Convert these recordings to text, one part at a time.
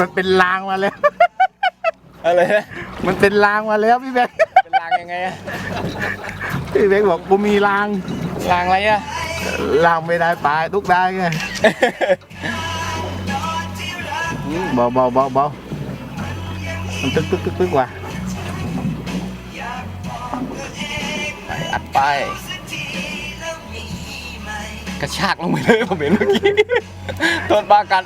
มันเป็นลางมาแล้ว อะไรนะมันเป็นลางมาแล้วพี่แบงค์เป็นรางยังไงอะพี่แบงค์บอกกูมีลางรางอะไรอะลางไม่ได้ปลายทุกได้ไงเบาเบาเบาเบามันตึกตึกตึกตึกว่ะอัดไปกระชากลงไปเลยผมเห็นเมื่อกี้โดนปลากัด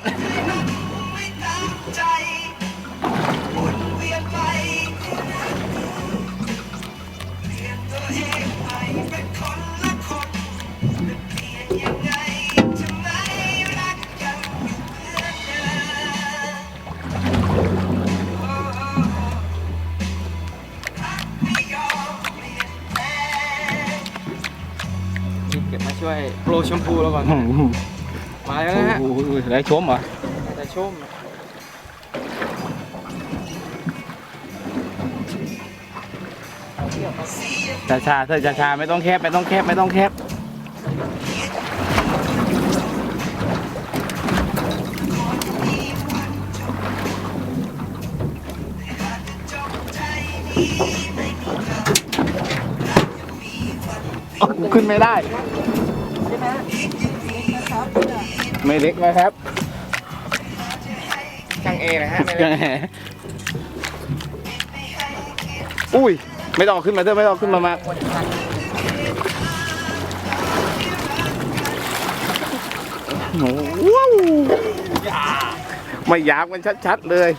เก็บมาช่วยโปรชมพูแล้วก่อนอื้อหือมาแล้วนะฮะ โอ้โหได้ชมเหรอแต่ชุ่ม ชาชาๆเธอชาชาๆไม่ต้องแคบไม่ต้องแคบไม่ต้องแคบขึ้นไม่ได้ ไม่เล็กนะครับช่างเอนะฮะไม่ยังได้ไงอุ้ย ไม่ต้องขึ้นมาเถอะไม่ต้องขึ้นมามากโอ้โหว้าวไม่ยาบมันชัดๆเลย